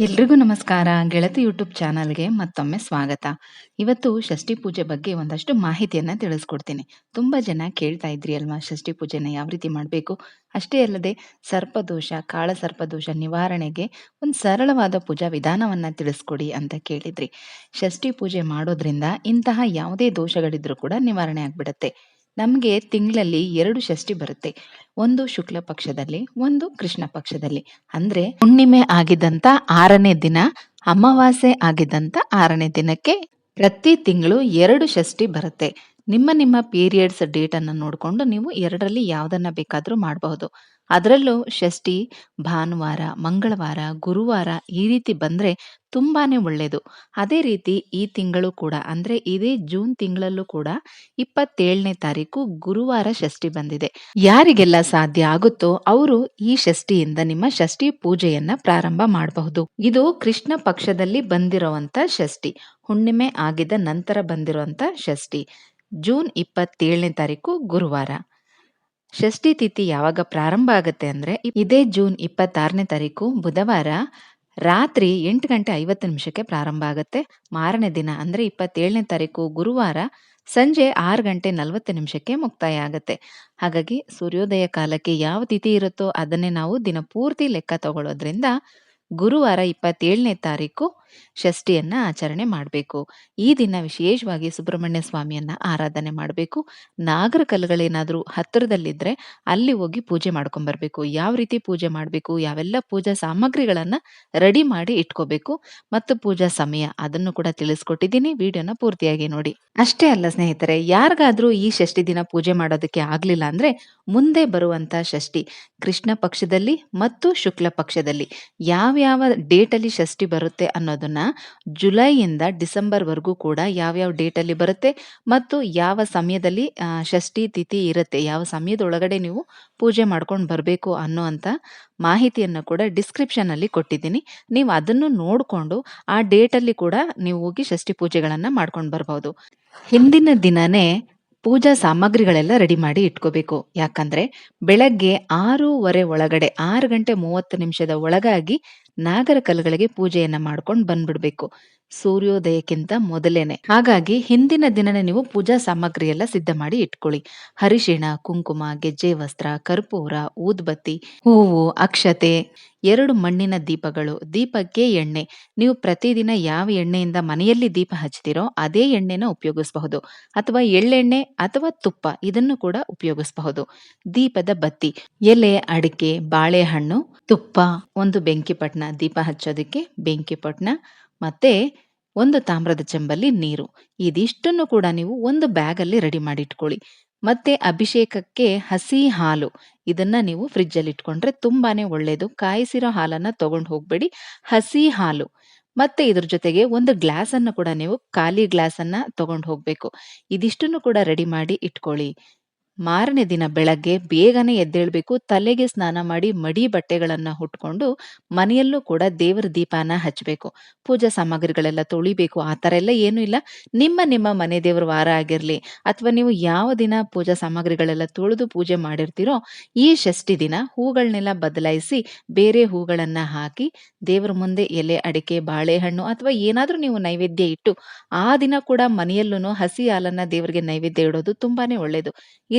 ಎಲ್ರಿಗೂ ನಮಸ್ಕಾರ. ಗೆಳತಿ ಯೂಟ್ಯೂಬ್ ಚಾನಲ್ಗೆ ಮತ್ತೊಮ್ಮೆ ಸ್ವಾಗತ. ಇವತ್ತು ಷಷ್ಠಿ ಪೂಜೆ ಬಗ್ಗೆ ಒಂದಷ್ಟು ಮಾಹಿತಿಯನ್ನ ತಿಳಿಸ್ಕೊಡ್ತೀನಿ. ತುಂಬಾ ಜನ ಕೇಳ್ತಾ ಇದ್ರಿ ಅಲ್ವಾ, ಷಷ್ಠಿ ಪೂಜೆನ ಯಾವ ರೀತಿ ಮಾಡಬೇಕು? ಅಷ್ಟೇ ಅಲ್ಲದೆ ಸರ್ಪದೋಷ ಕಾಳ ಸರ್ಪದೋಷ ನಿವಾರಣೆಗೆ ಒಂದು ಸರಳವಾದ ಪೂಜಾ ವಿಧಾನವನ್ನ ತಿಳಿಸ್ಕೊಡಿ ಅಂತ ಕೇಳಿದ್ರಿ. ಷಷ್ಠಿ ಪೂಜೆ ಮಾಡೋದ್ರಿಂದ ಇಂತಹ ಯಾವುದೇ ದೋಷಗಳಿದ್ರೂ ಕೂಡ ನಿವಾರಣೆ ಆಗ್ಬಿಡತ್ತೆ. ನಮಗೆ ತಿಂಗಳಲ್ಲಿ ಎರಡು ಷಷ್ಠಿ ಬರುತ್ತೆ. ಒಂದು ಶುಕ್ಲ ಪಕ್ಷದಲ್ಲಿ, ಒಂದು ಕೃಷ್ಣ ಪಕ್ಷದಲ್ಲಿ. ಅಂದ್ರೆ ಹುಣ್ಣಿಮೆ ಆಗಿದ್ದಂತ ಆರನೇ ದಿನ, ಅಮಾವಾಸ್ಯೆ ಆಗಿದ್ದಂತ ಆರನೇ ದಿನಕ್ಕೆ ಪ್ರತಿ ತಿಂಗಳು ಎರಡು ಷಷ್ಠಿ ಬರುತ್ತೆ. ನಿಮ್ಮ ನಿಮ್ಮ ಪೀರಿಯಡ್ಸ್ ಡೇಟ್ ಅನ್ನು ನೋಡಿಕೊಂಡು ನೀವು ಎರಡರಲ್ಲಿ ಯಾವ್ದನ್ನ ಬೇಕಾದರೂ ಮಾಡಬಹುದು. ಅದರಲ್ಲೂ ಷಷ್ಠಿ, ಭಾನುವಾರ, ಮಂಗಳವಾರ, ಗುರುವಾರ ಈ ರೀತಿ ಬಂದ್ರೆ ತುಂಬಾನೇ ಒಳ್ಳೆಯದು ಅದೇ ರೀತಿ ಈ ತಿಂಗಳು ಕೂಡ, ಅಂದ್ರೆ ಇದೇ ಜೂನ್ ತಿಂಗಳಲ್ಲೂ ಕೂಡ ಇಪ್ಪತ್ತೇಳನೇ ತಾರೀಕು ಗುರುವಾರ ಷಷ್ಠಿ ಬಂದಿದೆ. ಯಾರಿಗೆಲ್ಲ ಸಾಧ್ಯ ಆಗುತ್ತೋ ಅವರು ಈ ಷಷ್ಠಿಯಿಂದ ನಿಮ್ಮ ಷಷ್ಠಿ ಪೂಜೆಯನ್ನ ಪ್ರಾರಂಭ ಮಾಡಬಹುದು. ಇದು ಕೃಷ್ಣ ಪಕ್ಷದಲ್ಲಿ ಬಂದಿರುವಂತ ಷಷ್ಠಿ, ಹುಣ್ಣಿಮೆ ಆಗಿದ ನಂತರ ಬಂದಿರುವಂತ ಷಷ್ಠಿ, ಜೂನ್ ಇಪ್ಪತ್ತೇಳನೇ ತಾರೀಕು ಗುರುವಾರ. ಷಷ್ಠಿ ತಿಥಿ ಯಾವಾಗ ಪ್ರಾರಂಭ ಆಗುತ್ತೆ ಅಂದ್ರೆ ಇದೇ ಜೂನ್ ಇಪ್ಪತ್ತಾರನೇ ತಾರೀಕು ಬುಧವಾರ ರಾತ್ರಿ ಎಂಟು ಗಂಟೆ ಐವತ್ತು ನಿಮಿಷಕ್ಕೆ ಪ್ರಾರಂಭ ಆಗುತ್ತೆ. ಮಾರನೇ ದಿನ ಅಂದ್ರೆ ಇಪ್ಪತ್ತೇಳನೇ ತಾರೀಕು ಗುರುವಾರ ಸಂಜೆ ಆರು ಗಂಟೆ ನಲವತ್ತು ನಿಮಿಷಕ್ಕೆ ಮುಕ್ತಾಯ ಆಗುತ್ತೆ ಹಾಗಾಗಿ ಸೂರ್ಯೋದಯ ಕಾಲಕ್ಕೆ ಯಾವ ತಿಥಿ ಇರುತ್ತೋ ಅದನ್ನೇ ನಾವು ದಿನ ಪೂರ್ತಿ ಲೆಕ್ಕ ತಗೊಳ್ಳೋದ್ರಿಂದ ಗುರುವಾರ ಇಪ್ಪತ್ತೇಳನೇ ತಾರೀಕು ಷಷ್ಠಿಯನ್ನ ಆಚರಣೆ ಮಾಡಬೇಕು. ಈ ದಿನ ವಿಶೇಷವಾಗಿ ಸುಬ್ರಹ್ಮಣ್ಯ ಸ್ವಾಮಿಯನ್ನ ಆರಾಧನೆ ಮಾಡಬೇಕು. ನಾಗರ ಕಲ್ಲುಗಳೇನಾದ್ರೂ ಹತ್ತಿರದಲ್ಲಿದ್ರೆ ಅಲ್ಲಿ ಹೋಗಿ ಪೂಜೆ ಮಾಡ್ಕೊಂಡ್ ಬರ್ಬೇಕು ಯಾವ ರೀತಿ ಪೂಜೆ ಮಾಡಬೇಕು, ಯಾವೆಲ್ಲ ಪೂಜಾ ಸಾಮಗ್ರಿಗಳನ್ನ ರೆಡಿ ಮಾಡಿ ಇಟ್ಕೋಬೇಕು ಮತ್ತು ಪೂಜಾ ಸಮಯ ಅದನ್ನು ಕೂಡ ತಿಳಿಸ್ಕೊಟ್ಟಿದ್ದೀನಿ. ವಿಡಿಯೋನ ಪೂರ್ತಿಯಾಗಿ ನೋಡಿ. ಅಷ್ಟೇ ಅಲ್ಲ ಸ್ನೇಹಿತರೆ, ಯಾರಿಗಾದ್ರೂ ಈ ಷಷ್ಠಿ ದಿನ ಪೂಜೆ ಮಾಡೋದಕ್ಕೆ ಆಗ್ಲಿಲ್ಲ ಅಂದ್ರೆ ಮುಂದೆ ಬರುವಂತ ಷಷ್ಠಿ ಕೃಷ್ಣ ಪಕ್ಷದಲ್ಲಿ ಮತ್ತು ಶುಕ್ಲ ಪಕ್ಷದಲ್ಲಿ. ಯಾವ್ಯಾವ ಡೇಟ್ ಅಲ್ಲಿ ಷಷ್ಠಿ ಬರುತ್ತೆ ಅನ್ನೋದನ್ನ ಜುಲೈಯಿಂದ ಡಿಸೆಂಬರ್ ವರೆಗೂ ಕೂಡ ಯಾವ್ಯಾವ ಡೇಟ್ ಅಲ್ಲಿ ಬರುತ್ತೆ ಮತ್ತು ಯಾವ ಸಮಯದಲ್ಲಿ ಷಷ್ಠಿ ತಿಥಿ ಇರುತ್ತೆ, ಯಾವ ಸಮಯದೊಳಗಡೆ ನೀವು ಪೂಜೆ ಮಾಡ್ಕೊಂಡು ಬರಬೇಕು ಅನ್ನುವಂತ ಮಾಹಿತಿಯನ್ನು ಕೂಡ ಡಿಸ್ಕ್ರಿಪ್ಷನ್ ಅಲ್ಲಿ ಕೊಟ್ಟಿದ್ದೀನಿ. ನೀವು ಅದನ್ನು ನೋಡಿಕೊಂಡು ಆ ಡೇಟ್ ಅಲ್ಲಿ ಕೂಡ ನೀವು ಹೋಗಿ ಷಷ್ಠಿ ಪೂಜೆಗಳನ್ನು ಮಾಡ್ಕೊಂಡು ಬರ್ಬೋದು. ಹಿಂದಿನ ದಿನನೇ ಪೂಜಾ ಸಾಮಗ್ರಿಗಳೆಲ್ಲ ರೆಡಿ ಮಾಡಿ ಇಟ್ಕೋಬೇಕು. ಯಾಕಂದ್ರೆ ಬೆಳಗ್ಗೆ ಆರೂವರೆ ಒಳಗಡೆ, ಆರು ಗಂಟೆ ಮೂವತ್ತು ನಿಮಿಷದ ಒಳಗಾಗಿ ನಾಗರ ಕಲ್ಲುಗಳಿಗೆ ಪೂಜೆಯನ್ನ ಮಾಡ್ಕೊಂಡು ಬಂದ್ಬಿಡ್ಬೇಕು. ಸೂರ್ಯೋದಯಕ್ಕಿಂತ ಮೊದಲೇನೆ. ಹಾಗಾಗಿ ಹಿಂದಿನ ದಿನನೇ ನೀವು ಪೂಜಾ ಸಾಮಗ್ರಿ ಎಲ್ಲ ಸಿದ್ಧ ಮಾಡಿ ಇಟ್ಕೊಳ್ಳಿ. ಹರಿಶಿಣ, ಕುಂಕುಮ, ಗೆಜ್ಜೆ ವಸ್ತ್ರ, ಕರ್ಪೂರ, ಊದ್ಬತ್ತಿ, ಹೂವು, ಅಕ್ಷತೆ, ಎರಡು ಮಣ್ಣಿನ ದೀಪಗಳು, ದೀಪಕ್ಕೆ ಎಣ್ಣೆ. ನೀವು ಪ್ರತಿದಿನ ಯಾವ ಎಣ್ಣೆಯಿಂದ ಮನೆಯಲ್ಲಿ ದೀಪ ಹಚ್ತಿರೋ ಅದೇ ಎಣ್ಣೆನ ಉಪಯೋಗಿಸಬಹುದು. ಅಥವಾ ಎಳ್ಳೆಣ್ಣೆ ಅಥವಾ ತುಪ್ಪ, ಇದನ್ನು ಕೂಡ ಉಪಯೋಗಿಸಬಹುದು. ದೀಪದ ಬತ್ತಿ, ಎಲೆ, ಅಡಿಕೆ, ಬಾಳೆಹಣ್ಣು, ತುಪ್ಪ, ಒಂದು ಬೆಂಕಿ ಪಟ್ನ ದೀಪ ಹಚ್ಚೋದಕ್ಕೆ ಬೆಂಕಿ ಪಟ್ನ ಮತ್ತೆ ಒಂದು ತಾಮ್ರದ ಚೆಂಬಲ್ಲಿ ನೀರು. ಇದಿಷ್ಟನ್ನು ಕೂಡ ನೀವು ಒಂದು ಬ್ಯಾಗ್ ಅಲ್ಲಿ ರೆಡಿ ಮಾಡಿ ಇಟ್ಕೊಳ್ಳಿ ಮತ್ತೆ ಅಭಿಷೇಕಕ್ಕೆ ಹಸಿ ಹಾಲು. ಇದನ್ನ ನೀವು ಫ್ರಿಜ್ಜಲ್ಲಿ ಇಟ್ಕೊಂಡ್ರೆ ತುಂಬಾನೇ ಒಳ್ಳೇದು. ಕಾಯಿಸಿರೋ ಹಾಲನ್ನ ತಗೊಂಡು ಹೋಗ್ಬೇಡಿ. ಹಸಿ ಹಾಲು. ಮತ್ತೆ ಇದ್ರ ಜೊತೆಗೆ ಒಂದು ಗ್ಲಾಸ್ ಅನ್ನು ಕೂಡ ನೀವು ಖಾಲಿ ಗ್ಲಾಸ್ ಅನ್ನ ತಗೊಂಡು ಹೋಗ್ಬೇಕು. ಇದಿಷ್ಟನ್ನು ಕೂಡ ರೆಡಿ ಮಾಡಿ ಇಟ್ಕೊಳ್ಳಿ. ಮಾರನೇ ದಿನ ಬೆಳಗ್ಗೆ ಬೇಗನೆ ಎದ್ದೇಳ್ಬೇಕು, ತಲೆಗೆ ಸ್ನಾನ ಮಾಡಿ ಮಡಿ ಬಟ್ಟೆಗಳನ್ನ ಹುಟ್ಕೊಂಡು ಮನೆಯಲ್ಲೂ ಕೂಡ ದೇವರ ದೀಪಾನ ಹಚ್ಚಬೇಕು ಪೂಜಾ ಸಾಮಗ್ರಿಗಳೆಲ್ಲ ತೊಳಿಬೇಕು, ಆ ಥರ ಎಲ್ಲ ಏನೂ ಇಲ್ಲ. ನಿಮ್ಮ ನಿಮ್ಮ ಮನೆ ದೇವರ ವಾರ ಆಗಿರ್ಲಿ ಅಥವಾ ನೀವು ಯಾವ ದಿನ ಪೂಜಾ ಸಾಮಗ್ರಿಗಳೆಲ್ಲ ತೊಳೆದು ಪೂಜೆ ಮಾಡಿರ್ತೀರೋ, ಈ ಷಷ್ಠಿ ದಿನ ಹೂಗಳನ್ನೆಲ್ಲ ಬದಲಾಯಿಸಿ ಬೇರೆ ಹೂಗಳನ್ನ ಹಾಕಿ ದೇವರ ಮುಂದೆ ಎಲೆ, ಅಡಿಕೆ, ಬಾಳೆಹಣ್ಣು ಅಥವಾ ಏನಾದ್ರೂ ನೀವು ನೈವೇದ್ಯ ಇಟ್ಟು ಆ ದಿನ ಕೂಡ ಮನೆಯಲ್ಲೂ ಹಸಿ ಹಾಲನ್ನ ದೇವರಿಗೆ ನೈವೇದ್ಯ ಇಡೋದು ತುಂಬಾನೇ ಒಳ್ಳೇದು.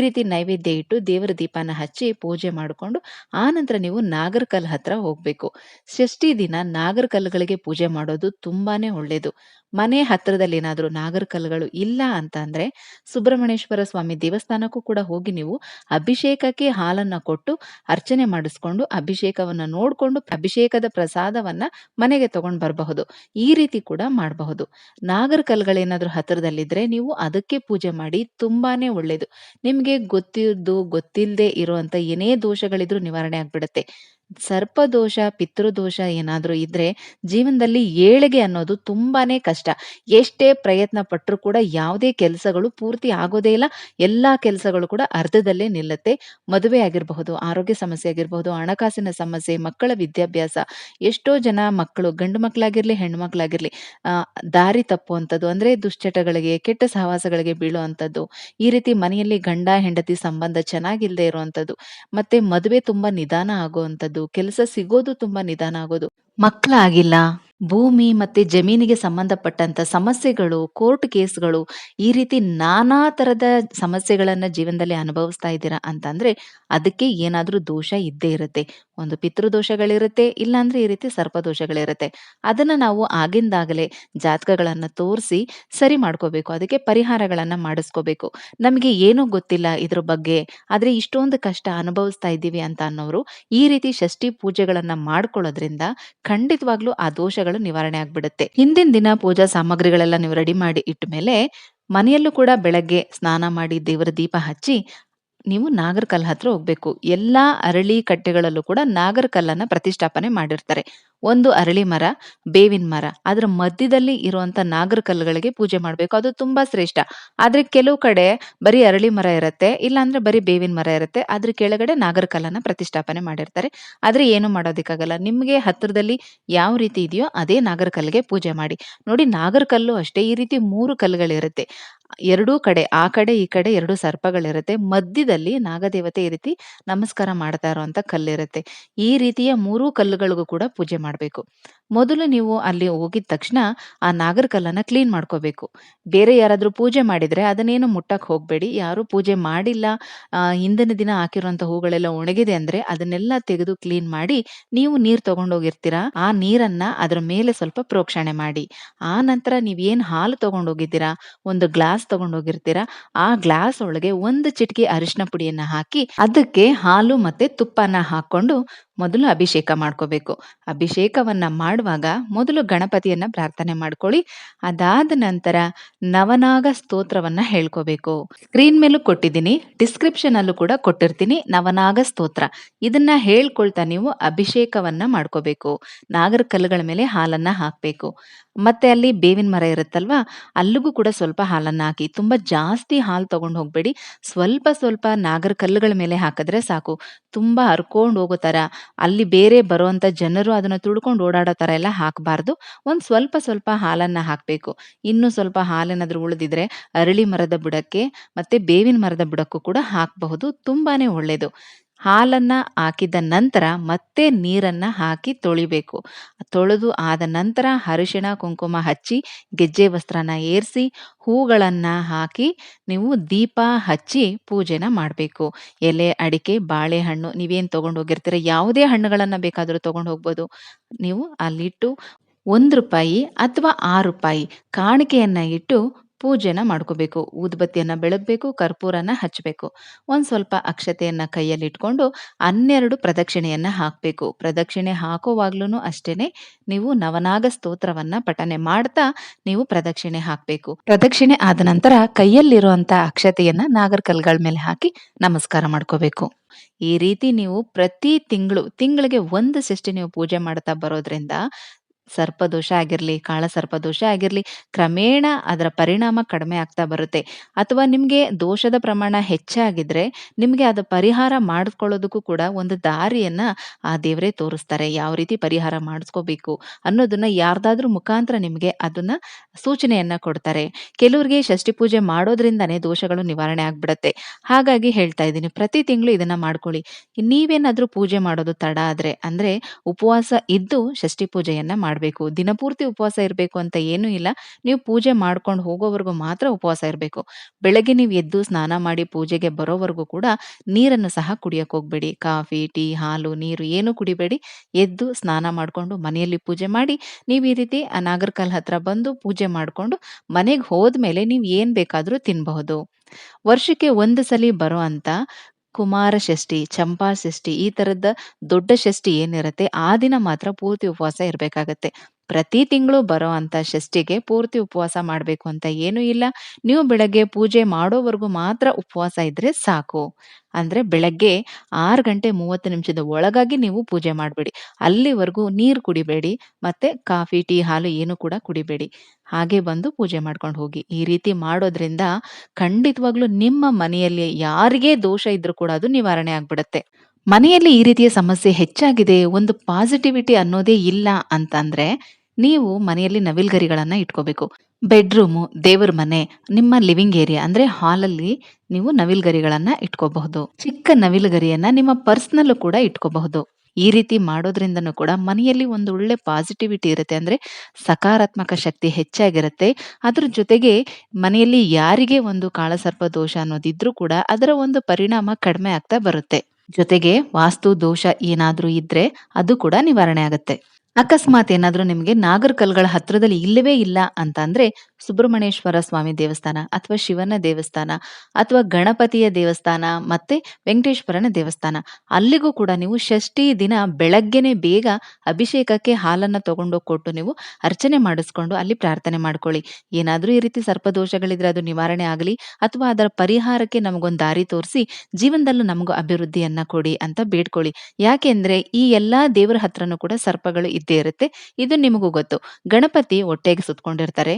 ರೀತಿ ನೈವೇದ್ಯ ಇಟ್ಟು ದೇವರ ದೀಪನ ಹಚ್ಚಿ ಪೂಜೆ ಮಾಡಿಕೊಂಡು ಆ ನಂತರ ನೀವು ನಾಗರಕಲ್ ಹತ್ರ ಹೋಗ್ಬೇಕು. ಷಷ್ಠಿ ದಿನ ನಾಗರಕಲ್ಗಳಿಗೆ ಪೂಜೆ ಮಾಡೋದು ತುಂಬಾನೇ ಒಳ್ಳೇದು. ಮನೆ ಹತ್ತಿರದಲ್ಲಿ ಏನಾದರೂ ನಾಗರಕಲ್ಗಳು ಇಲ್ಲ ಅಂತ ಅಂದ್ರೆ ಸುಬ್ರಹ್ಮಣ್ಯೇಶ್ವರ ಸ್ವಾಮಿ ದೇವಸ್ಥಾನಕ್ಕೂ ಕೂಡ ಹೋಗಿ ನೀವು ಅಭಿಷೇಕಕ್ಕೆ ಹಾಲನ್ನ ಕೊಟ್ಟು ಅರ್ಚನೆ ಮಾಡಿಸ್ಕೊಂಡು ಅಭಿಷೇಕವನ್ನ ನೋಡ್ಕೊಂಡು ಅಭಿಷೇಕದ ಪ್ರಸಾದವನ್ನ ಮನೆಗೆ ತಗೊಂಡ್ ಬರಬಹುದು. ಈ ರೀತಿ ಕೂಡ ಮಾಡಬಹುದು. ನಾಗರಕಲ್ಗಳೇನಾದ್ರೂ ಹತ್ತಿರದಲ್ಲಿದ್ರೆ ನೀವು ಅದಕ್ಕೆ ಪೂಜೆ ಮಾಡಿ ತುಂಬಾನೇ ಒಳ್ಳೇದು. ನಿಮ್ಗೆ ಗೊತ್ತಿದ್ದು ಗೊತ್ತಿಲ್ಲದೆ ಇರುವಂತ ಏನೇ ದೋಷಗಳಿದ್ರು ನಿವಾರಣೆ ಆಗ್ಬಿಡುತ್ತೆ. ಸರ್ಪದೋಷ, ಪಿತೃದೋಷ ಏನಾದರೂ ಇದ್ರೆ ಜೀವನದಲ್ಲಿ ಏಳಿಗೆ ಅನ್ನೋದು ತುಂಬಾನೇ ಕಷ್ಟ. ಎಷ್ಟೇ ಪ್ರಯತ್ನ ಪಟ್ಟರೂ ಕೂಡ ಯಾವುದೇ ಕೆಲಸಗಳು ಪೂರ್ತಿ ಆಗೋದೇ ಇಲ್ಲ. ಎಲ್ಲಾ ಕೆಲಸಗಳು ಕೂಡ ಅರ್ಧದಲ್ಲೇ ನಿಲ್ಲುತ್ತೆ. ಮದುವೆ ಆಗಿರಬಹುದು, ಆರೋಗ್ಯ ಸಮಸ್ಯೆ ಆಗಿರಬಹುದು, ಹಣಕಾಸಿನ ಸಮಸ್ಯೆ, ಮಕ್ಕಳ ವಿದ್ಯಾಭ್ಯಾಸ, ಎಷ್ಟೋ ಜನ ಮಕ್ಕಳು ಗಂಡು ಮಕ್ಕಳಾಗಿರ್ಲಿ, ಹೆಣ್ಣು ಮಕ್ಕಳಾಗಿರ್ಲಿ ದಾರಿ ತಪ್ಪುವಂಥದ್ದು ಅಂದ್ರೆ ದುಶ್ಚಟಗಳಿಗೆ, ಕೆಟ್ಟ ಸಹವಾಸಗಳಿಗೆ ಬೀಳುವಂಥದ್ದು. ಈ ರೀತಿ ಮನೆಯಲ್ಲಿ ಗಂಡ ಹೆಂಡತಿ ಸಂಬಂಧ ಚೆನ್ನಾಗಿಲ್ಲದೆ ಇರುವಂಥದ್ದು. ಮತ್ತೆ ಮದುವೆ ತುಂಬಾ ನಿಧಾನ ಆಗುವಂಥದ್ದು, ಕೆಲಸ ಸಿಗೋದು ತುಂಬಾ ನಿಧಾನ ಆಗೋದು. ಮಕ್ಕಳಾಗಿಲ್ಲ, ಭೂಮಿ ಮತ್ತೆ ಜಮೀನಿಗೆ ಸಂಬಂಧಪಟ್ಟಂತ ಸಮಸ್ಯೆಗಳು, ಕೋರ್ಟ್ ಕೇಸ್‌ಗಳು ಈ ರೀತಿ ನಾನಾ ತರದ ಸಮಸ್ಯೆಗಳನ್ನ ಜೀವನದಲ್ಲಿ ಅನುಭವಿಸ್ತಾ ಇದ್ದೀರಾ ಅಂತಂದ್ರೆ ಅದಕ್ಕೆ ಏನಾದರೂ ದೋಷ ಇದ್ದೇ ಇರುತ್ತೆ. ಒಂದು ಪಿತೃದೋಷಗಳಿರುತ್ತೆ, ಇಲ್ಲಾಂದ್ರೆ ಈ ರೀತಿ ಸರ್ಪದೋಷಗಳಿರುತ್ತೆ. ಅದನ್ನ ನಾವು ಆಗಿಂದಾಗಲೇ ಜಾತಕಗಳನ್ನ ತೋರಿಸಿ ಸರಿ ಮಾಡ್ಕೋಬೇಕು. ಅದಕ್ಕೆ ಪರಿಹಾರಗಳನ್ನ ಮಾಡಿಸ್ಕೋಬೇಕು. ನಮಗೆ ಏನೂ ಗೊತ್ತಿಲ್ಲ ಇದ್ರ ಬಗ್ಗೆ, ಆದ್ರೆ ಇಷ್ಟೊಂದು ಕಷ್ಟ ಅನುಭವಿಸ್ತಾ ಇದ್ದೀವಿ ಅಂತ ಅನ್ನೋರು ಈ ರೀತಿ ಷಷ್ಠಿ ಪೂಜೆಗಳನ್ನ ಮಾಡ್ಕೊಳ್ಳೋದ್ರಿಂದ ಖಂಡಿತವಾಗ್ಲೂ ಆ ದೋಷಗಳು ನಿವಾರಣೆ ಆಗ್ಬಿಡುತ್ತೆ. ಹಿಂದಿನ ದಿನ ಪೂಜಾ ಸಾಮಗ್ರಿಗಳೆಲ್ಲ ನೀವು ರೆಡಿ ಮಾಡಿ ಇಟ್ಟ ಮೇಲೆ ಮನೆಯಲ್ಲೂ ಕೂಡ ಬೆಳಗ್ಗೆ ಸ್ನಾನ ಮಾಡಿ ದೇವರ ದೀಪ ಹಚ್ಚಿ ನೀವು ನಾಗರಕಲ್ ಹತ್ರ ಹೋಗ್ಬೇಕು. ಎಲ್ಲಾ ಅರಳಿ ಕಟ್ಟೆಗಳಲ್ಲೂ ಕೂಡ ನಾಗರಕಲ್ಲನ್ನ ಪ್ರತಿಷ್ಠಾಪನೆ ಮಾಡಿರ್ತಾರೆ. ಒಂದು ಅರಳಿ ಮರ, ಬೇವಿನ ಮರ ಅದರ ಮಧ್ಯದಲ್ಲಿ ಇರುವಂತ ನಾಗರ ಕಲ್ಲುಗಳಿಗೆ ಪೂಜೆ ಮಾಡ್ಬೇಕು. ಅದು ತುಂಬಾ ಶ್ರೇಷ್ಠ. ಆದ್ರೆ ಕೆಲವು ಕಡೆ ಬರೀ ಅರಳಿ ಮರ ಇರತ್ತೆ, ಇಲ್ಲಾಂದ್ರೆ ಬರೀ ಬೇವಿನ ಮರ ಇರತ್ತೆ. ಅದ್ರ ಕೆಳಗಡೆ ನಾಗರ ಕಲ್ಲನ್ನ ಪ್ರತಿಷ್ಠಾಪನೆ ಮಾಡಿರ್ತಾರೆ. ಆದ್ರೆ ಏನು ಮಾಡೋದಕ್ಕಾಗಲ್ಲ. ನಿಮ್ಗೆ ಹತ್ರದಲ್ಲಿ ಯಾವ ರೀತಿ ಇದೆಯೋ ಅದೇ ನಾಗರಕಲ್ಗೆ ಪೂಜೆ ಮಾಡಿ. ನೋಡಿ ನಾಗರಕಲ್ಲು ಅಷ್ಟೇ ಈ ರೀತಿ ಮೂರು ಕಲ್ಲುಗಳಿರುತ್ತೆ. ಎರಡೂ ಕಡೆ ಆ ಕಡೆ ಈ ಕಡೆ ಎರಡು ಸರ್ಪಗಳಿರುತ್ತೆ. ಮಧ್ಯದಲ್ಲಿ ನಾಗದೇವತೆ ಈ ರೀತಿ ನಮಸ್ಕಾರ ಮಾಡ್ತಾ ಇರುವಂತ ಕಲ್ಲಿರುತ್ತೆ. ಈ ರೀತಿಯ ಮೂರು ಕಲ್ಲುಗಳಿಗೂ ಕೂಡ ಪೂಜೆ ಮಾಡ್ಬೇಕು. ಮೊದಲು ನೀವು ಅಲ್ಲಿ ಹೋಗಿದ ತಕ್ಷಣ ಆ ನಾಗರ ಕಲ್ಲನ್ನ ಕ್ಲೀನ್ ಮಾಡ್ಕೋಬೇಕು. ಬೇರೆ ಯಾರಾದ್ರೂ ಪೂಜೆ ಮಾಡಿದ್ರೆ ಅದನ್ನೇನು ಮುಟ್ಟಕ್ ಹೋಗ್ಬೇಡಿ. ಯಾರು ಪೂಜೆ ಮಾಡಿಲ್ಲ, ಹಿಂದಿನ ದಿನ ಹಾಕಿರುವಂತ ಹೂಗಳೆಲ್ಲ ಒಣಗಿದೆ ಅಂದ್ರೆ ಅದನ್ನೆಲ್ಲ ತೆಗೆದು ಕ್ಲೀನ್ ಮಾಡಿ ನೀವು ನೀರ್ ತಗೊಂಡೋಗಿರ್ತೀರಾ, ಆ ನೀರನ್ನ ಅದ್ರ ಮೇಲೆ ಸ್ವಲ್ಪ ಪ್ರೋಕ್ಷಣೆ ಮಾಡಿ. ಆ ನಂತರ ನೀವೇನ್ ಹಾಲು ತಗೊಂಡೋಗಿದ್ದೀರಾ, ಒಂದು ಗ್ಲಾಸ್ ತಗೊಂಡೋಗಿರ್ತೀರಾ, ಆ ಗ್ಲಾಸ್ ಒಳಗೆ ಒಂದು ಚಿಟಿಕೆ ಅರಿಶಿನ ಪುಡಿಯನ್ನ ಹಾಕಿ ಅದಕ್ಕೆ ಹಾಲು ಮತ್ತೆ ತುಪ್ಪನ ಹಾಕೊಂಡು ಮೊದಲು ಅಭಿಷೇಕ ಮಾಡ್ಕೋಬೇಕು. ಅಭಿಷೇಕವನ್ನ ಮಾಡುವಾಗ ಮೊದಲು ಗಣಪತಿಯನ್ನ ಪ್ರಾರ್ಥನೆ ಮಾಡ್ಕೊಳ್ಳಿ. ಅದಾದ ನಂತರ ನವನಾಗ ಸ್ತೋತ್ರವನ್ನ ಹೇಳ್ಕೋಬೇಕು. ಸ್ಕ್ರೀನ್ ಮೇಲೂ ಕೊಟ್ಟಿದ್ದೀನಿ, ಡಿಸ್ಕ್ರಿಪ್ಷನ್ ಅಲ್ಲೂ ಕೂಡ ಕೊಟ್ಟಿರ್ತೀನಿ ನವನಾಗ ಸ್ತೋತ್ರ. ಇದನ್ನ ಹೇಳ್ಕೊಳ್ತಾ ನೀವು ಅಭಿಷೇಕವನ್ನ ಮಾಡ್ಕೋಬೇಕು. ನಾಗರ ಕಲ್ಲುಗಳ ಮೇಲೆ ಹಾಲನ್ನ ಹಾಕ್ಬೇಕು. ಮತ್ತೆ ಅಲ್ಲಿ ಬೇವಿನ ಮರ ಇರುತ್ತಲ್ವಾ, ಅಲ್ಲಿಗೂ ಕೂಡ ಸ್ವಲ್ಪ ಹಾಲನ್ನ ಹಾಕಿ. ತುಂಬಾ ಜಾಸ್ತಿ ಹಾಲು ತಗೊಂಡು ಹೋಗ್ಬೇಡಿ. ಸ್ವಲ್ಪ ಸ್ವಲ್ಪ ನಾಗರ ಕಲ್ಲುಗಳ ಮೇಲೆ ಹಾಕಿದ್ರೆ ಸಾಕು. ತುಂಬಾ ಹರ್ಕೊಂಡು ಹೋಗೋ ತರ, ಅಲ್ಲಿ ಬೇರೆ ಬರುವಂತ ಜನರು ಅದನ್ನ ತುಳ್ಕೊಂಡು ಓಡಾಡೋ ತರ ಎಲ್ಲ ಹಾಕಬಾರ್ದು ಒಂದ್ ಸ್ವಲ್ಪ ಸ್ವಲ್ಪ ಹಾಲನ್ನ ಹಾಕ್ಬೇಕು. ಇನ್ನು ಸ್ವಲ್ಪ ಹಾಲೇನಾದ್ರೂ ಉಳಿದಿದ್ರೆ ಅರಳಿ ಮರದ ಬುಡಕ್ಕೆ ಮತ್ತೆ ಬೇವಿನ ಮರದ ಬುಡಕ್ಕೂ ಕೂಡ ಹಾಕಬಹುದು. ತುಂಬಾನೇ ಒಳ್ಳೇದು. ಹಾಲನ್ನ ಹಾಕಿದ ನಂತರ ಮತ್ತೆ ನೀರನ್ನ ಹಾಕಿ ತೊಳಿಬೇಕು. ತೊಳೆದು ಆದ ನಂತರ ಅರಿಶಿಣ, ಕುಂಕುಮ ಹಚ್ಚಿ, ಗೆಜ್ಜೆ ವಸ್ತ್ರನ ಏರಿಸಿ ಹೂಗಳನ್ನ ಹಾಕಿ ನೀವು ದೀಪ ಹಚ್ಚಿ ಪೂಜೆನ ಮಾಡಬೇಕು ಎಲೆ, ಅಡಿಕೆ, ಬಾಳೆಹಣ್ಣು ನೀವೇನು ತೊಗೊಂಡು ಹೋಗಿರ್ತೀರ ಯಾವುದೇ ಹಣ್ಣುಗಳನ್ನ ಬೇಕಾದರೂ ತೊಗೊಂಡು ಹೋಗ್ಬೋದು. ನೀವು ಅಲ್ಲಿಟ್ಟು ಒಂದು ರೂಪಾಯಿ ಅಥವಾ ಆರು ರೂಪಾಯಿ ಕಾಣಿಕೆಯನ್ನ ಇಟ್ಟು ಪೂಜೆನ ಮಾಡ್ಕೋಬೇಕು. ಊದುಬತ್ತಿಯನ್ನ ಬೆಳಗ್ಬೇಕು, ಕರ್ಪೂರನ ಹಚ್ಚಬೇಕು ಒಂದ್ ಸ್ವಲ್ಪ ಅಕ್ಷತೆಯನ್ನ ಕೈಯಲ್ಲಿಟ್ಕೊಂಡು 12 ಪ್ರದಕ್ಷಿಣೆಯನ್ನ ಹಾಕ್ಬೇಕು. ಪ್ರದಕ್ಷಿಣೆ ಹಾಕೋವಾಗ್ಲೂ ಅಷ್ಟೇನೆ ನೀವು ನವನಾಗ ಸ್ತೋತ್ರವನ್ನ ಪಠನೆ ಮಾಡ್ತಾ ನೀವು ಪ್ರದಕ್ಷಿಣೆ ಹಾಕ್ಬೇಕು. ಪ್ರದಕ್ಷಿಣೆ ಆದ ನಂತರ ಕೈಯಲ್ಲಿರುವಂತ ಅಕ್ಷತೆಯನ್ನ ನಾಗರ ಕಲ್ಗಳ ಮೇಲೆ ಹಾಕಿ ನಮಸ್ಕಾರ ಮಾಡ್ಕೋಬೇಕು. ಈ ರೀತಿ ನೀವು ಪ್ರತಿ ತಿಂಗಳು, ತಿಂಗಳಿಗೆ ಒಂದು ಸೃಷ್ಟಿ ನೀವು ಪೂಜೆ ಮಾಡ್ತಾ ಬರೋದ್ರಿಂದ ಸರ್ಪದೋಷ ಆಗಿರ್ಲಿ, ಕಾಳಸರ್ಪದೋಷ ಆಗಿರ್ಲಿ ಕ್ರಮೇಣ ಅದರ ಪರಿಣಾಮ ಕಡಿಮೆ ಆಗ್ತಾ ಬರುತ್ತೆ. ಅಥವಾ ನಿಮ್ಗೆ ದೋಷದ ಪ್ರಮಾಣ ಹೆಚ್ಚಾಗಿದ್ರೆ ನಿಮ್ಗೆ ಅದು ಪರಿಹಾರ ಮಾಡಿಸ್ಕೊಳ್ಳೋದಕ್ಕೂ ಕೂಡ ಒಂದು ದಾರಿಯನ್ನ ಆ ದೇವರೇ ತೋರಿಸ್ತಾರೆ. ಯಾವ ರೀತಿ ಪರಿಹಾರ ಮಾಡಿಸ್ಕೋಬೇಕು ಅನ್ನೋದನ್ನ ಯಾರ್ದಾದ್ರೂ ಮುಖಾಂತರ ನಿಮ್ಗೆ ಅದನ್ನ ಸೂಚನೆಯನ್ನ ಕೊಡ್ತಾರೆ. ಕೆಲವರಿಗೆ ಷಷ್ಠಿ ಪೂಜೆ ಮಾಡೋದ್ರಿಂದಾನೇ ದೋಷಗಳು ನಿವಾರಣೆ ಆಗ್ಬಿಡತ್ತೆ. ಹಾಗಾಗಿ ಹೇಳ್ತಾ ಇದ್ದೀನಿ ಪ್ರತಿ ತಿಂಗಳು ಇದನ್ನ ಮಾಡ್ಕೊಳ್ಳಿ. ನೀವೇನಾದ್ರೂ ಪೂಜೆ ಮಾಡೋದು ತಡ ಆದ್ರೆ ಅಂದ್ರೆ ಉಪವಾಸ ಇದ್ದು ಷಷ್ಠಿ ಪೂಜೆಯನ್ನ ಮಾಡ್ಬೇಕು. ದಿನಪೂರ್ತಿ ಉಪವಾಸ ಇರಬೇಕು ಅಂತ ಏನೂ ಇಲ್ಲ. ನೀವು ಪೂಜೆ ಮಾಡ್ಕೊಂಡು ಹೋಗೋವರೆಗೂ ಮಾತ್ರ ಉಪವಾಸ ಇರಬೇಕು ಬೆಳಗ್ಗೆ ನೀವು ಎದ್ದು ಸ್ನಾನ ಮಾಡಿ ಪೂಜೆಗೆ ಬರೋವರೆಗೂ ಕೂಡ ನೀರನ್ನು ಸಹ ಕುಡಿಯಕ್ಕೆ ಹೋಗ್ಬೇಡಿ. ಕಾಫಿ, ಟೀ, ಹಾಲು, ನೀರು ಏನೂ ಕುಡಿಬೇಡಿ. ಎದ್ದು ಸ್ನಾನ ಮಾಡ್ಕೊಂಡು ಮನೆಯಲ್ಲಿ ಪೂಜೆ ಮಾಡಿ, ನೀವು ಈ ರೀತಿ ಆ ನಾಗರಕಲ್ ಹತ್ರ ಬಂದು ಪೂಜೆ ಮಾಡ್ಕೊಂಡು ಮನೆಗೆ ಹೋದ್ಮೇಲೆ ನೀವು ಏನು ಬೇಕಾದರೂ ತಿನ್ನಬಹುದು ವರ್ಷಕ್ಕೆ ಒಂದು ಬರೋ ಬರೋಂತ ಕುಮಾರ ಷಷ್ಠಿ, ಚಂಪಾ ಷಷ್ಠಿ ಈ ತರದ ದೊಡ್ಡ ಷಷ್ಠಿ ಏನಿರುತ್ತೆ ಆ ದಿನ ಮಾತ್ರ ಪೂರ್ತಿ ಉಪವಾಸ ಇರ್ಬೇಕಾಗತ್ತೆ. ಪ್ರತಿ ತಿಂಗಳು ಬರೋ ಅಂತ ಷಷ್ಠಿಗೆ ಪೂರ್ತಿ ಉಪವಾಸ ಮಾಡಬೇಕು ಅಂತ ಏನೂ ಇಲ್ಲ. ನೀವು ಬೆಳಗ್ಗೆ ಪೂಜೆ ಮಾಡೋವರೆಗೂ ಮಾತ್ರ ಉಪವಾಸ ಇದ್ರೆ ಸಾಕು. ಅಂದ್ರೆ ಬೆಳಗ್ಗೆ ಆರು ಗಂಟೆ 30 ನಿಮಿಷದ ಒಳಗಾಗಿ ನೀವು ಪೂಜೆ ಮಾಡಬೇಡಿ. ಅಲ್ಲಿವರೆಗೂ ನೀರು ಕುಡಿಬೇಡಿ. ಮತ್ತೆ ಕಾಫಿ, ಟೀ, ಹಾಲು ಏನು ಕೂಡ ಕುಡಿಬೇಡಿ. ಹಾಗೆ ಬಂದು ಪೂಜೆ ಮಾಡ್ಕೊಂಡು ಹೋಗಿ. ಈ ರೀತಿ ಮಾಡೋದ್ರಿಂದ ಖಂಡಿತವಾಗ್ಲೂ ನಿಮ್ಮ ಮನೆಯಲ್ಲಿ ಯಾರಿಗೆ ದೋಷ ಇದ್ರೂ ಕೂಡ ಅದು ನಿವಾರಣೆ ಆಗ್ಬಿಡತ್ತೆ. ಮನೆಯಲ್ಲಿ ಈ ರೀತಿಯ ಸಮಸ್ಯೆ ಹೆಚ್ಚಾಗಿದೆ, ಒಂದು ಪಾಸಿಟಿವಿಟಿ ಅನ್ನೋದೇ ಇಲ್ಲ ಅಂತಂದ್ರೆ, ನೀವು ಮನೆಯಲ್ಲಿ ನವಿಲ್ಗರಿಗಳನ್ನ ಇಟ್ಕೋಬೇಕು. ಬೆಡ್‌ರೂಮು, ದೇವರ ಮನೆ, ನಿಮ್ಮ ಲಿವಿಂಗ್ ಏರಿಯಾ ಅಂದ್ರೆ ಹಾಲಲ್ಲಿ ನೀವು ನವಿಲ್ಗರಿಗಳನ್ನ ಇಟ್ಕೋಬಹುದು. ಚಿಕ್ಕ ನವಿಲುಗರಿಯನ್ನ ನಿಮ್ಮ ಪರ್ಸ್‌ನಲ್ಲೂ ಕೂಡ ಇಟ್ಕೋಬಹುದು. ಈ ರೀತಿ ಮಾಡೋದ್ರಿಂದನೂ ಕೂಡ ಮನೆಯಲ್ಲಿ ಒಂದು ಒಳ್ಳೆ ಪಾಸಿಟಿವಿಟಿ ಇರುತ್ತೆ. ಅಂದ್ರೆ ಸಕಾರಾತ್ಮಕ ಶಕ್ತಿ ಹೆಚ್ಚಾಗಿರುತ್ತೆ. ಅದ್ರ ಜೊತೆಗೆ ಮನೆಯಲ್ಲಿ ಯಾರಿಗೆ ಒಂದು ಕಾಳಸರ್ಪ ದೋಷ ಅನ್ನೋದಿದ್ರೂ ಕೂಡ ಅದರ ಒಂದು ಪರಿಣಾಮ ಕಡಿಮೆ ಆಗ್ತಾ ಬರುತ್ತೆ. ಜೊತೆಗೆ ವಾಸ್ತು, ದೋಷ ಏನಾದ್ರೂ ಇದ್ರೆ ಅದು ಕೂಡ ನಿವಾರಣೆ ಆಗತ್ತೆ. ಅಕಸ್ಮಾತ್ ಏನಾದ್ರೂ ನಿಮ್ಗೆ ನಾಗರಕಲ್ಲುಗಳ ಹತ್ರದಲ್ಲಿ ಇಲ್ಲವೇ ಇಲ್ಲ ಅಂತ ಅಂದ್ರೆ ಸುಬ್ರಹ್ಮಣ್ಯೇಶ್ವರ ಸ್ವಾಮಿ ದೇವಸ್ಥಾನ ಅಥವಾ ಶಿವನ ದೇವಸ್ಥಾನ ಅಥವಾ ಗಣಪತಿಯ ದೇವಸ್ಥಾನ ಮತ್ತೆ ವೆಂಕಟೇಶ್ವರನ ದೇವಸ್ಥಾನ ಅಲ್ಲಿಗೂ ಕೂಡ ನೀವು ಷಷ್ಠಿ ದಿನ ಬೆಳಗ್ಗೆನೆ ಬೇಗ ಅಭಿಷೇಕಕ್ಕೆ ಹಾಲನ್ನ ತಗೊಂಡು ಕೊಟ್ಟು ನೀವು ಅರ್ಚನೆ ಮಾಡಿಸ್ಕೊಂಡು ಅಲ್ಲಿ ಪ್ರಾರ್ಥನೆ ಮಾಡ್ಕೊಳ್ಳಿ. ಏನಾದರೂ ಈ ರೀತಿ ಸರ್ಪದೋಷಗಳಿದ್ರೆ ಅದು ನಿವಾರಣೆ ಆಗಲಿ ಅಥವಾ ಅದರ ಪರಿಹಾರಕ್ಕೆ ನಮಗೊಂದು ದಾರಿ ತೋರಿಸಿ ಜೀವನದಲ್ಲೂ ನಮಗೂ ಅಭಿವೃದ್ಧಿಯನ್ನ ಕೊಡಿ ಅಂತ ಬೇಡ್ಕೊಳ್ಳಿ. ಯಾಕೆಂದ್ರೆ ಈ ಎಲ್ಲಾ ದೇವರ ಹತ್ರನೂ ಕೂಡ ಸರ್ಪಗಳು ಇದ್ದೇ ಇರುತ್ತೆ. ಇದು ನಿಮಗೂ ಗೊತ್ತು. ಗಣಪತಿ ಹೊಟ್ಟೆಗೆ ಸುತ್ಕೊಂಡಿರ್ತಾರೆ.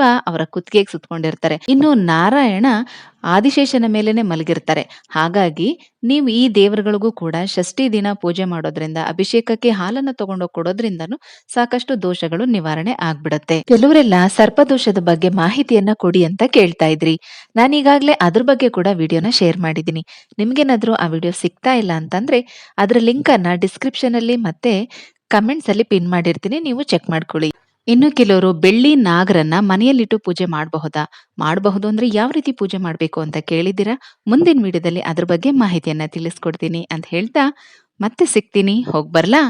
ಶಿವ ಅವರ ಕುತ್ತಿಗೆಗೆ ಸುತ್ಕೊಂಡಿರ್ತಾರೆ. ಇನ್ನು ನಾರಾಯಣ ಆದಿಶೇಷನ ಮೇಲೇನೆ ಮಲಗಿರ್ತಾರೆ. ಹಾಗಾಗಿ ನೀವು ಈ ದೇವರುಗಳಿಗೂ ಕೂಡ ಷಷ್ಠಿ ದಿನ ಪೂಜೆ ಮಾಡೋದ್ರಿಂದ, ಅಭಿಷೇಕಕ್ಕೆ ಹಾಲನ್ನ ತಗೊಂಡೋಗಿ ಕೊಡೋದ್ರಿಂದನೂ ಸಾಕಷ್ಟು ದೋಷಗಳು ನಿವಾರಣೆ ಆಗ್ಬಿಡುತ್ತೆ ಕೆಲವರೆಲ್ಲ ಸರ್ಪದೋಷದ ಬಗ್ಗೆ ಮಾಹಿತಿಯನ್ನ ಕೊಡಿ ಅಂತ ಕೇಳ್ತಾ ಇದ್ರಿ. ನಾನೀಗಾಗ್ಲೇ ಅದ್ರ ಬಗ್ಗೆ ಕೂಡ ವಿಡಿಯೋನ ಶೇರ್ ಮಾಡಿದ್ದೀನಿ. ನಿಮ್ಗೇನಾದ್ರೂ ಆ ವಿಡಿಯೋ ಸಿಗ್ತಾ ಇಲ್ಲ ಅಂತಂದ್ರೆ ಅದರ ಲಿಂಕನ್ನು ಡಿಸ್ಕ್ರಿಪ್ಷನ್ ಅಲ್ಲಿ ಮತ್ತೆ ಕಮೆಂಟ್ಸ್ ಅಲ್ಲಿ ಪಿನ್ ಮಾಡಿರ್ತೀನಿ. ನೀವು ಚೆಕ್ ಮಾಡ್ಕೊಳ್ಳಿ. ಇನ್ನು ಕೆಲವರು ಬೆಳ್ಳಿ ನಾಗರನ್ನ ಮನೆಯಲ್ಲಿಟ್ಟು ಪೂಜೆ ಮಾಡಬಹುದಾ? ಮಾಡಬಹುದು ಅಂದ್ರೆ ಯಾವ ರೀತಿ ಪೂಜೆ ಮಾಡಬೇಕು ಅಂತ ಕೇಳಿದ್ದೀರಾ? ಮುಂದಿನ ವಿಡಿಯೋದಲ್ಲಿ ಅದ್ರ ಬಗ್ಗೆ ಮಾಹಿತಿಯನ್ನ ತಿಳಿಸ್ಕೊಡ್ತೀನಿ ಅಂತ ಹೇಳ್ತಾ ಮತ್ತೆ ಸಿಗ್ತೀನಿ. ಹೋಗ್ಬರ್ಲಾ?